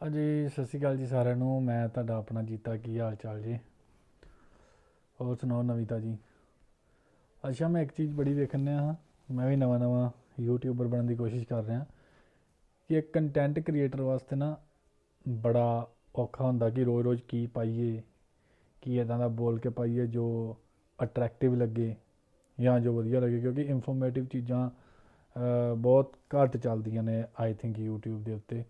ਹਾਂਜੀ, ਸਤਿ ਸ਼੍ਰੀ ਅਕਾਲ ਜੀ ਸਾਰਿਆਂ ਨੂੰ। ਮੈਂ ਤੁਹਾਡਾ ਆਪਣਾ ਜੀਤਾ, ਕੀ ਹਾਲ ਚਾਲ ਜੀ? ਹੋਰ ਸੁਣਾਓ ਨਵੀਤਾ ਜੀ? ਅੱਛਾ, ਮੈਂ ਇੱਕ ਚੀਜ਼ ਬੜੀ ਵੇਖਣ ਡਿਆ ਹਾਂ। ਮੈਂ ਵੀ ਨਵਾਂ ਨਵਾਂ ਯੂਟਿਊਬਰ ਬਣਨ ਦੀ ਕੋਸ਼ਿਸ਼ ਕਰ ਰਿਹਾ। ਕਿ ਇੱਕ ਕੰਟੈਂਟ ਕ੍ਰੀਏਟਰ ਵਾਸਤੇ ਨਾ ਬੜਾ ਔਖਾ ਹੁੰਦਾ ਕਿ ਰੋਜ਼-ਰੋਜ਼ ਕੀ ਪਾਈਏ, ਕੀ ਇਦਾਂ ਦਾ ਬੋਲ ਕੇ ਪਾਈਏ ਜੋ ਅਟਰੈਕਟਿਵ ਲੱਗੇ ਜਾਂ ਜੋ ਵਧੀਆ ਲੱਗੇ। ਕਿਉਂਕਿ ਇਨਫੋਰਮੇਟਿਵ ਚੀਜ਼ਾਂ ਬਹੁਤ ਘੱਟ ਚੱਲਦੀਆਂ ਨੇ ਆਈ ਥਿੰਕ YouTube ਦੇ ਉੱਤੇ।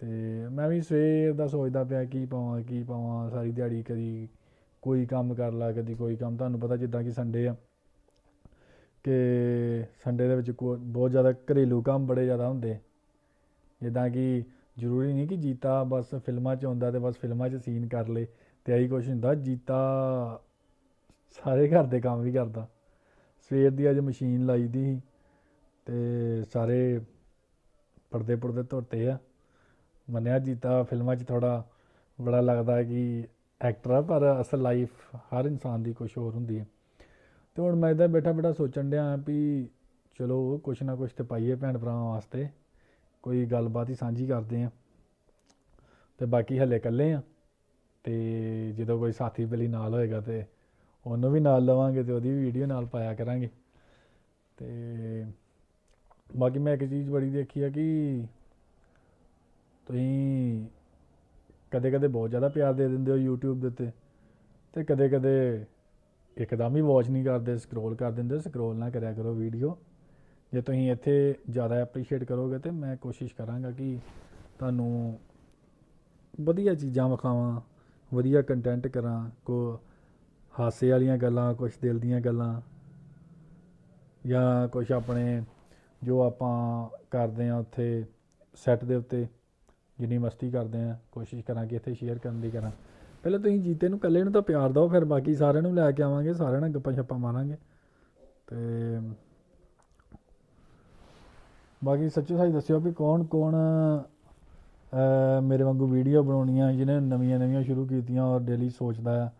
ਤੇ ਮੈਂ ਵੀ ਸਵੇਰ ਦਾ ਸੋਚਦਾ ਪਿਆ ਕੀ ਪਾਵਾਂ ਕੀ ਪਾਵਾਂ, ਸਾਰੀ ਦਿਹਾੜੀ ਕਦੀ ਕੋਈ ਕੰਮ ਕਰ ਲਾ, ਕਦੀ ਕੋਈ ਕੰਮ। ਤੁਹਾਨੂੰ ਪਤਾ ਜਿੱਦਾਂ ਕਿ ਸੰਡੇ ਆ, ਕਿ ਸੰਡੇ ਦੇ ਵਿੱਚ ਕੋ- ਬਹੁਤ ਜ਼ਿਆਦਾ ਘਰੇਲੂ ਕੰਮ ਬੜੇ ਜ਼ਿਆਦਾ ਹੁੰਦੇ। ਜਿੱਦਾਂ ਕਿ ਜ਼ਰੂਰੀ ਨਹੀਂ ਕਿ ਜੀਤਾ ਬਸ ਫਿਲਮਾਂ 'ਚ ਆਉਂਦਾ ਤੇ ਬਸ ਫਿਲਮਾਂ 'ਚ ਸੀਨ ਕਰ ਲੇ, ਤੇ ਆਹੀ ਕੁਛ ਹੁੰਦਾ। ਜੀਤਾ ਸਾਰੇ ਘਰ ਦੇ ਕੰਮ ਵੀ ਕਰਦਾ। ਸਵੇਰ ਦੀ ਅੱਜ ਮਸ਼ੀਨ ਲਾਈ ਦੀ ਸੀ ਤੇ ਸਾਰੇ ਪਰਦੇ ਪੁਰਦੇ ਧੋਤੇ ਆ। ਮੰਨਿਆ ਜੀਤਾ, ਫਿਲਮਾਂ 'ਚ ਥੋੜਾ ਬੜਾ ਲੱਗਦਾ ਹੈ ਕਿ ਐਕਟਰ ਆ, ਪਰ ਅਸਲ ਲਾਈਫ ਹਰ ਇਨਸਾਨ ਦੀ ਕੁਝ ਹੋਰ ਹੁੰਦੀ ਹੈ। ਤੇ ਹੁਣ ਮੈਂ ਇੱਧਰ ਬੈਠਾ ਬੈਠਾ ਸੋਚਣ ਡਿਆ ਵੀ ਚਲੋ ਕੁਛ ਨਾ ਕੁਛ ਤੇ ਪਾਈਏ ਭੈਣ ਭਰਾਵਾਂ ਵਾਸਤੇ, ਕੋਈ ਗੱਲਬਾਤ ਹੀ ਸਾਂਝੀ ਕਰਦੇ ਆ ਤੇ ਬਾਕੀ ਹਲੇ ਇਕੱਲੇ ਆ ਤੇ ਜਦੋਂ ਕੋਈ ਸਾਥੀ ਬਲੀ ਨਾਲ ਹੋਏਗਾ ਤੇ ਉਹਨੂੰ ਵੀ ਨਾਲ ਲਵਾਂਗੇ ਤੇ ਉਹਦੀ ਵੀਡੀਓ ਨਾਲ ਪਾਇਆ ਕਰਾਂਗੇ। ਤੇ ਬਾਕੀ ਮੈਂ ਇੱਕ ਚੀਜ਼ ਬੜੀ ਦੇਖੀ ਆ ਕਿ ਤੁਸੀਂ ਕਦੇ ਕਦੇ ਬਹੁਤ ਜ਼ਿਆਦਾ ਪਿਆਰ ਦੇ ਦਿੰਦੇ ਹੋ YouTube ਦੇ ਉੱਤੇ ਤੇ ਕਦੇ ਕਦੇ ਇੱਕਦਮ ਹੀ ਵਾਚ ਨਹੀਂ ਕਰਦੇ ਸਕਰੋਲ ਕਰ ਦਿੰਦੇ ਸਕਰੋਲ ਨਾ ਕਰਿਆ ਕਰੋ ਵੀਡੀਓ ਜੇ ਤੁਸੀਂ ਇੱਥੇ ਜ਼ਿਆਦਾ ਐਪਰੀਸ਼ੀਏਟ ਕਰੋਗੇ ਤੇ ਮੈਂ ਕੋਸ਼ਿਸ਼ ਕਰਾਂਗਾ ਕਿ ਤੁਹਾਨੂੰ ਵਧੀਆ ਚੀਜ਼ਾਂ ਵਿਖਾਵਾਂ, ਵਧੀਆ ਕੰਟੈਂਟ ਕਰਾਂ ਕੋ ਹਾਸੇ ਵਾਲੀਆਂ ਗੱਲਾਂ ਕੁਝ ਦਿਲ ਦੀਆਂ ਗੱਲਾਂ ਜਾਂ ਕੁਝ ਆਪਣੇ ਜੋ ਆਪਾਂ ਕਰਦੇ ਆ ਉੱਥੇ ਸੈੱਟ ਦੇ ਉੱਤੇ। ਜਿੰਨੀ ਮਸਤੀ ਕਰਦੇ ਆ, ਕੋਸ਼ਿਸ਼ ਕਰਾਂਗੇ ਇੱਥੇ ਸ਼ੇਅਰ ਕਰਨ ਦੀ ਕਰਾਂ। ਪਹਿਲਾਂ ਤੁਸੀਂ ਜੀਤੇ ਨੂੰ ਇਕੱਲੇ ਨੂੰ ਤਾਂ ਪਿਆਰ ਦਿਓ, ਫਿਰ ਬਾਕੀ ਸਾਰਿਆਂ ਨੂੰ ਲੈ ਕੇ ਆਵਾਂਗੇ, ਸਾਰਿਆਂ ਨਾਲ ਗੱਪਾਂ ਛੱਪਾਂ ਮਾਰਾਂਗੇ। ਤੇ ਬਾਕੀ ਸੱਚੋ ਸੱਚ ਦੱਸਿਓ ਵੀ ਕੌਣ ਕੌਣ ਮੇਰੇ ਵਾਂਗੂ ਵੀਡੀਓ ਬਣਾਉਣੀਆਂ, ਜਿਹਨੇ ਨਵੀਆਂ ਨਵੀਆਂ ਸ਼ੁਰੂ ਕੀਤੀਆਂ ਔਰ ਡੇਲੀ ਸੋਚਦਾ ਆ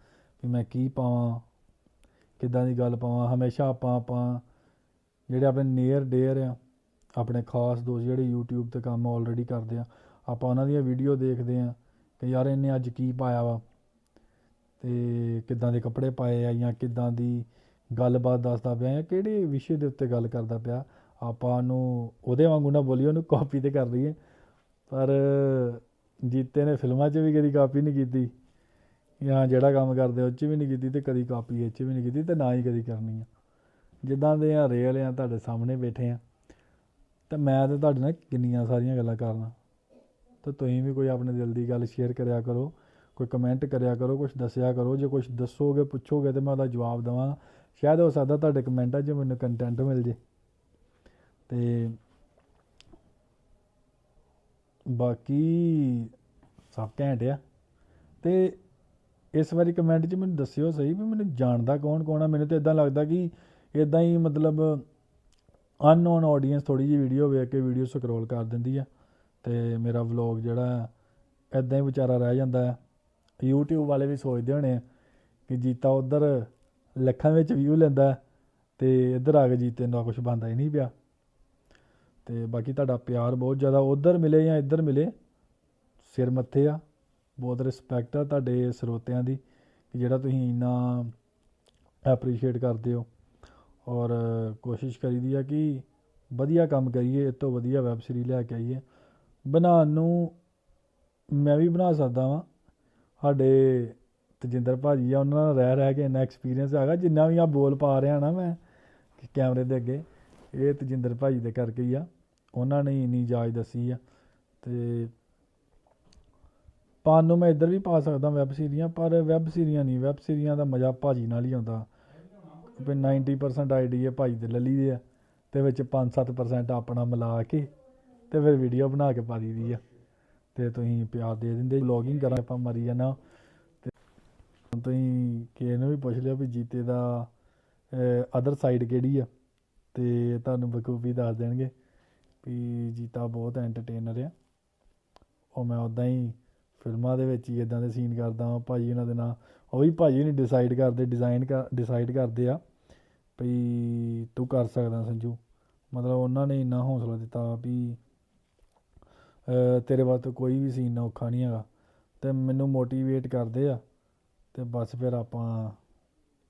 ਵੀ ਮੈਂ ਕੀ ਪਾਵਾਂ, ਕਿੱਦਾਂ ਦੀ ਗੱਲ ਪਾਵਾਂ, ਹਮੇਸ਼ਾ ਆਪਾਂ ਆਪਾਂ ਜਿਹੜੇ ਆਪਣੇ ਨੀਅਰ ਡੇਅਰ ਆ, ਆਪਣੇ ਖਾਸ ਦੋਸਤ ਜਿਹੜੇ YouTube ਤੇ ਕੰਮ ਆਲਰੇਡੀ ਕਰਦੇ ਆ ਆਪਾਂ ਉਹਨਾਂ ਦੀਆਂ ਵੀਡੀਓ ਦੇਖਦੇ ਆ ਕਿ ਯਾਰ ਇਹਨੇ ਅੱਜ ਕੀ ਪਾਇਆ ਵਾ ਤੇ ਕਿੱਦਾਂ ਦੇ ਕੱਪੜੇ ਪਾਏ ਆ ਜਾਂ ਕਿੱਦਾਂ ਦੀ ਗੱਲਬਾਤ ਦੱਸਦਾ ਪਿਆ ਜਾਂ ਕਿਹੜੇ ਵਿਸ਼ੇ ਦੇ ਉੱਤੇ ਗੱਲ ਕਰਦਾ ਪਿਆ, ਆਪਾਂ ਨੂੰ ਉਹਦੇ ਵਾਂਗੂ ਨਾ ਬੋਲੀਏ, ਉਹਨੂੰ ਕਾਪੀ ਤੇ ਕਰ ਲਈਏ। ਪਰ ਜੀਤੇ ਨੇ ਫਿਲਮਾਂ 'ਚ ਵੀ ਕਦੀ ਕਾਪੀ ਨਹੀਂ ਕੀਤੀ ਜਾਂ ਜਿਹੜਾ ਕੰਮ ਕਰਦੇ ਉਹ 'ਚ ਵੀ ਨਹੀਂ ਕੀਤੀ ਤੇ ਕਦੀ ਕਾਪੀ ਇਹ 'ਚ ਵੀ ਨਹੀਂ ਕੀਤੀ ਤੇ ਨਾ ਹੀ ਕਦੀ ਕਰਨੀ ਆ। ਜਿੱਦਾਂ ਦੇ ਆ ਰੀਅਲ ਆ, ਤੁਹਾਡੇ ਸਾਹਮਣੇ ਬੈਠੇ ਆ। ਤੇ ਮੈਂ ਤੇ ਤੁਹਾਡੇ ਨਾਲ ਕਿੰਨੀਆਂ ਸਾਰੀਆਂ ਗੱਲਾਂ ਕਰਨਾ ਤਾਂ ਤੁਸੀਂ ਵੀ ਕੋਈ ਆਪਣੇ ਦਿਲ ਦੀ ਗੱਲ ਸ਼ੇਅਰ ਕਰਿਆ ਕਰੋ, ਕੋਈ ਕਮੈਂਟ ਕਰਿਆ ਕਰੋ ਕੁਝ ਦੱਸਿਆ ਕਰੋ, ਜੇ ਕੁਝ ਦੱਸੋਗੇ, ਪੁੱਛੋਗੇ ਤੇ ਮੈਂ ਉਹਦਾ ਜਵਾਬ ਦੇਵਾਂ। ਸ਼ਾਇਦ ਹੋ ਸਕਦਾ ਤੁਹਾਡੇ ਕਮੈਂਟਾਂ 'ਚ ਮੈਨੂੰ ਕੰਟੈਂਟ ਮਿਲ ਜੇ। ਤੇ ਬਾਕੀ ਸਭ ਘੈਂਟ ਆ। ਤੇ ਇਸ ਵਾਰੀ ਕਮੈਂਟ 'ਚ ਮੈਨੂੰ ਦੱਸਿਓ ਸਹੀ ਵੀ ਮੈਨੂੰ ਜਾਣਦਾ ਕੌਣ ਕੌਣ ਆ। ਮੈਨੂੰ ਤਾਂ ਇਦਾਂ ਲੱਗਦਾ ਕਿ ਇਦਾਂ ਹੀ ਮਤਲਬ ਅਨਨੋਨ ਆਡੀਅנס ਥੋੜੀ ਜਿਹੀ ਵੀਡੀਓ ਵੇਖ ਕੇ ਵੀਡੀਓ ਸਕਰੋਲ ਕਰ ਦਿੰਦੀ ਆ। ਤੇ ਮੇਰਾ ਵਲੌਗ ਜਿਹੜਾ ਇਦਾਂ ਹੀ ਵਿਚਾਰਾ ਰਹਿ ਜਾਂਦਾ ਹੈ। YouTube ਵਾਲੇ ਵੀ ਸੋਚਦੇ ਹੋਣੇ ਕਿ ਜੀਤਾ ਉਧਰ ਲੱਖਾਂ ਵਿੱਚ ਵਿਊ ਲੈਂਦਾ ਹੈ ਤੇ ਇੱਧਰ ਆ ਕੇ ਜੀਤੇ ਨੂੰ ਕੁਝ ਬੰਦਾ ਹੀ ਨਹੀਂ ਪਿਆ। ਤੇ ਬਾਕੀ ਤੁਹਾਡਾ ਪਿਆਰ ਬਹੁਤ ਜ਼ਿਆਦਾ, ਉਧਰ ਮਿਲੇ ਜਾਂ ਇੱਧਰ ਮਿਲੇ, ਸਿਰ ਮੱਥੇ ਆ। ਬਹੁਤ ਰਿਸਪੈਕਟ ਆ ਤੁਹਾਡੇ ਸਰੋਤਿਆਂ ਦੀ ਕਿ ਜਿਹੜਾ ਤੁਸੀਂ ਇੰਨਾ ਐਪਰੀਸ਼ੀਏਟ ਕਰਦੇ ਹੋ। ਔਰ ਕੋਸ਼ਿਸ਼ ਕਰੀਦੀ ਆ ਕਿ ਵਧੀਆ ਕੰਮ ਕਰੀਏ, ਇਹ ਤੋਂ ਵਧੀਆ ਵੈਬ ਸੀਰੀ ਲੈ ਕੇ ਆਈਏ। ਬਣਾਉਣ ਨੂੰ ਮੈਂ ਵੀ ਬਣਾ ਸਕਦਾ ਵਾਂ। ਸਾਡੇ ਤਜਿੰਦਰ ਭਾਜੀ ਆ, ਉਹਨਾਂ ਨਾਲ ਰਹਿ ਰਹਿ ਕੇ ਇੰਨਾ ਐਕਸਪੀਰੀਅੰਸ ਹੈਗਾ, ਜਿੰਨਾ ਵੀ ਆ ਬੋਲ ਪਾ ਰਿਹਾ ਨਾ ਮੈਂ ਕਿ ਕੈਮਰੇ ਦੇ ਅੱਗੇ, ਇਹ ਤਜਿੰਦਰ ਭਾਜੀ ਦੇ ਕਰਕੇ ਹੀ ਆ। ਉਹਨਾਂ ਨੇ ਇੰਨੀ ਜਾਚ ਦੱਸੀ ਆ ਤੇ ਪਾਉਣ ਨੂੰ ਮੈਂ ਇੱਧਰ ਵੀ ਪਾ ਸਕਦਾ ਵੈਬ ਸੀਰੀਆਂ ਪਰ ਵੈਬ ਸੀਰੀਆਂ ਨਹੀਂ ਵੈਬ ਸੀਰੀਆਂ ਦਾ ਮਜ਼ਾ ਭਾਜੀ ਨਾਲ ਹੀ ਆਉਂਦਾ। ਵੀ 90% ਆਈਡੀਆ ਭਾਜੀ ਦੇ ਲੱਲੀ ਦੇ ਆ, ਤੇ ਵਿੱਚ 5-7% ਆਪਣਾ ਮਿਲਾ ਕੇ ਤੇ ਫਿਰ ਵੀਡੀਓ ਬਣਾ ਕੇ ਪਾ ਦਈਦੀ ਆ। ਤੇ ਤੁਸੀਂ ਪਿਆਰ ਦੇ ਦਿੰਦੇ ਵਲੌਗਿੰਗ ਕਰਾਂ ਆਪਾਂ ਮਰੀ ਜਾਣਾ। ਤੇ ਹੁਣ ਤੁਸੀਂ ਕਿਸੇ ਨੂੰ ਵੀ ਪੁੱਛ ਲਿਓ ਵੀ ਜੀਤੇ ਦਾ ਅਦਰ ਸਾਈਡ ਕਿਹੜੀ ਆ। ਤੇ ਤੁਹਾਨੂੰ ਬਖੂਬੀ ਦੱਸ ਦੇਣਗੇ ਵੀ ਜੀਤਾ ਬਹੁਤ ਐਂਟਰਟੇਨਰ ਆ। ਉਹ ਮੈਂ ਉਦਾਂ ਹੀ ਫਿਲਮਾਂ ਦੇ ਵਿੱਚ ਹੀ ਇਦਾਂ ਦੇ ਸੀਨ ਕਰਦਾ ਹਾਂ ਭਾਜੀ ਉਹਨਾਂ ਦੇ ਨਾਲ, ਉਹ ਵੀ ਭਾਜੀ ਨਹੀਂ ਡਿਸਾਈਡ ਕਰਦੇ ਡਿਜ਼ਾਈਨ ਕਰ ਡਿਸਾਈਡ ਕਰਦੇ ਆ ਵੀ ਤੂੰ ਕਰ ਸਕਦਾ ਸੰਜੂ। ਮਤਲਬ ਉਹਨਾਂ ਨੇ ਇੰਨਾ ਹੌਸਲਾ ਦਿੱਤਾ ਵੀ ਤੇਰੇ ਵਾਸਤੇ ਕੋਈ ਵੀ ਸੀਨ ਔਖਾ ਨਹੀਂ ਹੈਗਾ। ਅਤੇ ਮੈਨੂੰ ਮੋਟੀਵੇਟ ਕਰਦੇ ਆ। ਅਤੇ ਬਸ ਫਿਰ ਆਪਾਂ,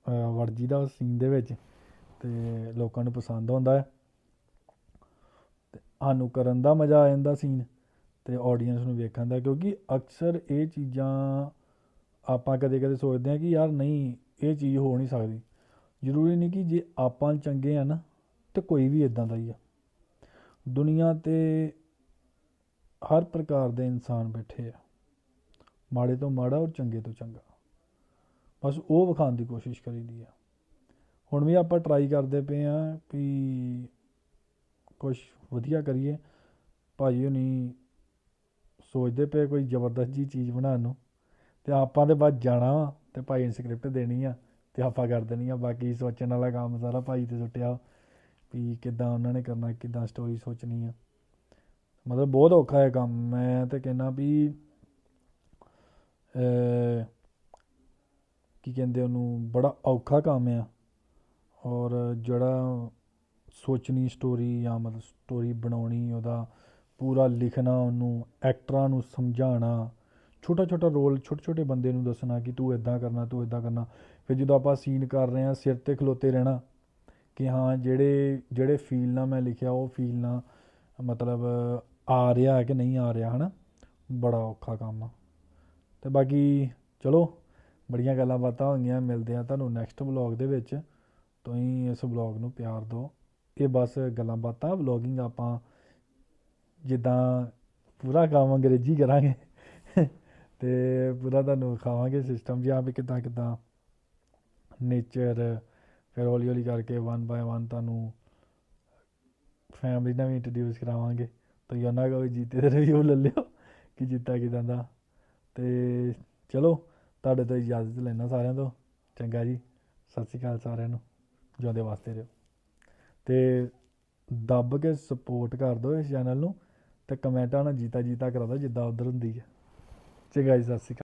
ਅਹ ਵੜ ਜੀਦਾ ਉਸ ਸੀਨ ਦੇ ਵਿੱਚ। ਅਤੇ ਲੋਕਾਂ ਨੂੰ ਪਸੰਦ ਆਉਂਦਾ ਹੈ। ਤੇ ਸਾਨੂੰ ਕਰਨ ਦਾ ਮਜ਼ਾ ਆ ਜਾਂਦਾ ਸੀਨ। ਅਤੇ ਆਡੀਅנס ਨੂੰ ਵੇਖਣ ਦਾ। ਕਿਉਂਕਿ ਅਕਸਰ ਇਹ ਚੀਜ਼ਾਂ ਆਪਾਂ ਕਦੇ ਕਦੇ ਸੋਚਦੇ ਹਾਂ ਕਿ ਯਾਰ ਨਹੀਂ, ਇਹ ਚੀਜ਼ ਹੋ ਨਹੀਂ ਸਕਦੀ। ਜ਼ਰੂਰੀ ਨਹੀਂ ਕਿ ਜੇ ਆਪਾਂ ਚੰਗੇ ਆ ਨਾ, ਤੇ ਕੋਈ ਵੀ ਇਦਾਂ ਦਾ ਹੀ ਆ। ਦੁਨੀਆ ਤੇ ਹਰ ਪ੍ਰਕਾਰ ਦੇ ਇਨਸਾਨ ਬੈਠੇ ਆ। ਮਾੜੇ ਤੋਂ ਮਾੜਾ ਔਰ ਚੰਗੇ ਤੋਂ ਚੰਗਾ। ਬਸ ਉਹ ਵਿਖਾਉਣ ਦੀ ਕੋਸ਼ਿਸ਼ ਕਰੀਦੀ ਆ। ਹੁਣ ਵੀ ਆਪਾਂ ਟਰਾਈ ਕਰਦੇ ਪਏ ਆ ਵੀ ਕੁਝ ਵਧੀਆ ਕਰੀਏ। ਭਾਜੀ ਹੁਣੀ ਸੋਚਦੇ ਪਏ ਕੋਈ ਜ਼ਬਰਦਸਤ ਜੀ ਚੀਜ਼ ਬਣਾਉਣ ਨੂੰ। ਤੇ ਆਪਾਂ ਦੇ ਬਾਅਦ ਜਾਣਾ ਵਾ ਤੇ ਭਾਈ ਨੂੰ ਸਕ੍ਰਿਪਟ ਦੇਣੀ ਆ ਤੇ ਆਪਾਂ ਕਰ ਦੇਣੀ ਆ। ਬਾਕੀ ਸੋਚਣ ਵਾਲਾ ਕੰਮ ਸਾਰਾ ਭਾਈ ਤੇ ਸੁੱਟਿਆ ਵੀ ਕਿੱਦਾਂ ਉਹਨਾਂ ਨੇ ਕਰਨਾ, ਕਿੱਦਾਂ ਸਟੋਰੀ ਸੋਚਣੀ ਆ। ਮਤਲਬ ਬਹੁਤ ਔਖਾ ਹੈ ਕੰਮ, ਮੈਂ ਤੇ ਕਹਿੰਦਾ ਵੀ ਕੀ ਕਹਿੰਦੇ ਉਹਨੂੰ, ਬੜਾ ਔਖਾ ਕੰਮ ਆ। ਔਰ ਜਿਹੜਾ ਸੋਚਣੀ ਸਟੋਰੀ ਜਾਂ ਮਤਲਬ ਸਟੋਰੀ ਬਣਾਉਣੀ, ਉਹਦਾ ਪੂਰਾ ਲਿਖਣਾ, ਉਹਨੂੰ ਐਕਟਰਾਂ ਨੂੰ ਸਮਝਾਉਣਾ ਛੋਟਾ ਛੋਟਾ ਰੋਲ ਛੋਟੇ ਛੋਟੇ ਬੰਦੇ ਨੂੰ ਦੱਸਣਾ ਕਿ ਤੂੰ ਇਦਾਂ ਕਰਨਾ, ਤੂੰ ਇਦਾਂ ਕਰਨਾ। ਫਿਰ ਜਦੋਂ ਆਪਾਂ ਸੀਨ ਕਰ ਰਹੇ ਹਾਂ, ਸਿਰ ਤੇ ਖਲੋਤੇ ਰਹਿਣਾ ਕਿ ਹਾਂ, ਜਿਹੜੇ ਜਿਹੜੇ ਫੀਲ ਨਾਲ ਮੈਂ ਲਿਖਿਆ, ਉਹ ਫੀਲ ਨਾਲ ਮਤਲਬ ਆ ਰਿਹਾ ਹੈ ਕਿ ਨਹੀਂ ਆ ਰਿਹਾ, ਹਨਾ? ਬੜਾ ਔਖਾ ਕੰਮ ਆ। ਤੇ ਬਾਕੀ ਚਲੋ, ਬੜੀਆਂ ਗੱਲਾਂ ਬਾਤਾਂ ਹੋਈਆਂ, ਮਿਲਦੇ ਆ ਤੁਹਾਨੂੰ ਨੈਕਸਟ ਵਲੌਗ ਦੇ ਵਿੱਚ। ਤੁਸੀਂ ਇਸ ਵਲੌਗ ਨੂੰ ਪਿਆਰ ਦਿਓ। ਇਹ ਬਸ ਗੱਲਾਂ ਬਾਤਾਂ ਵਲੌਗਿੰਗ ਆਪਾਂ ਜਿੱਦਾਂ ਪੂਰਾ ਕੰਮ ਅੰਗਰੇਜ਼ੀ ਕਰਾਂਗੇ। ਤੇ ਪੂਰਾ ਤੁਹਾਨੂੰ ਵਿਖਾਵਾਂਗੇ ਸਿਸਟਮ ਜਿਹਾ ਵੀ ਕਿੱਦਾਂ ਕਿੱਦਾਂ ਨੇਚਰ ਫਿਰ ਹੌਲੀ ਹੌਲੀ ਕਰਕੇ ਵਨ ਬਾਏ ਵਨ ਤੁਹਾਨੂੰ ਫੈਮਿਲੀ ਨਾਲ ਵੀ ਇੰਟਰੋਡਿਊਸ ਕਰਾਵਾਂਗੇ। ਤੁਸੀਂ ਉਹਨਾਂ ਕੋਲ ਵੀ ਜੀਤੇ ਦੇ ਰਿਵਿਊ ਲੈ ਲਿਓ ਕਿ ਜੀਤਾ ਕਿਦਾਂ ਦਾ ਤੇ ਚਲੋ, ਤੁਹਾਡੇ ਤੋਂ ਇਜਾਜ਼ਤ ਲੈਣਾ ਸਾਰਿਆਂ ਤੋਂ। ਚੰਗਾ ਜੀ, ਸਤਿ ਸ਼੍ਰੀ ਅਕਾਲ ਸਾਰਿਆਂ ਨੂੰ। ਜਿਉਂਦੇ ਵਾਸਤੇ ਰਹੋ। ਤੇ ਦੱਬ ਕੇ ਸਪੋਰਟ ਕਰ ਦਿਓ ਇਸ ਚੈਨਲ ਨੂੰ ਤੇ ਕਮੈਂਟਾਂ ਨਾਲ ਜੀਤਾ ਜੀਤਾ ਕਰਾ ਦਿਓ, ਜਿੱਦਾਂ ਉਧਰ ਹੁੰਦੀ ਹੈ। ਚੰਗਾ ਜੀ, ਸਤਿ ਸ਼੍ਰੀ ਅਕਾਲ।